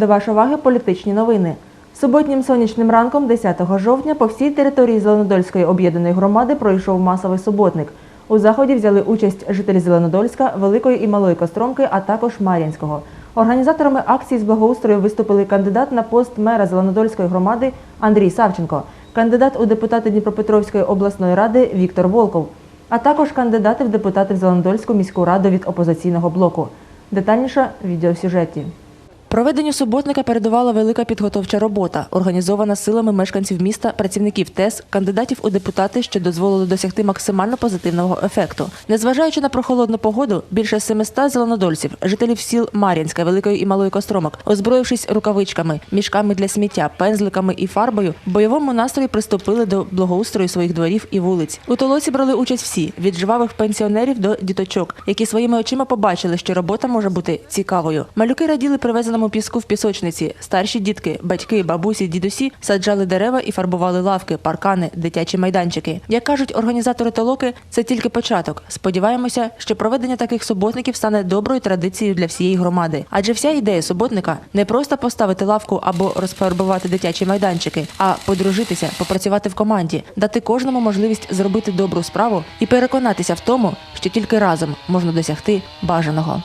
До вашої уваги політичні новини. Суботнім сонячним ранком, 10 жовтня, по всій території Зеленодольської об'єднаної громади пройшов масовий суботник. У заході взяли участь жителі Зеленодольська, Великої і Малої Костромки, а також Мар'янського. Організаторами акції з благоустрою виступили кандидат на пост мера Зеленодольської громади Андрій Савченко, кандидат у депутати Дніпропетровської обласної ради Віктор Волков, а також кандидати в депутати в Зеленодольську міську раду від опозиційного блоку. Детальніше в відеосюжеті. Проведенню суботника передувала велика підготовча робота, організована силами мешканців міста, працівників ТЕС, кандидатів у депутати, що дозволили досягти максимально позитивного ефекту. Незважаючи на прохолодну погоду, більше 700 зеленодольців, жителів сіл Мар'янська, Великої і Малої Костромок, озброївшись рукавичками, мішками для сміття, пензликами і фарбою, в бойовому настрої приступили до благоустрою своїх дворів і вулиць. У толоці брали участь всі від жвавих пенсіонерів до діточок, які своїми очима побачили, що робота може бути цікавою. Малюки раділи привезеному піску в пісочниці. Старші дітки, батьки, бабусі, дідусі саджали дерева і фарбували лавки, паркани, дитячі майданчики. Як кажуть організатори толоки, це тільки початок. Сподіваємося, що проведення таких суботників стане доброю традицією для всієї громади. Адже вся ідея суботника не просто поставити лавку або розфарбувати дитячі майданчики, а подружитися, попрацювати в команді, дати кожному можливість зробити добру справу і переконатися в тому, що тільки разом можна досягти бажаного.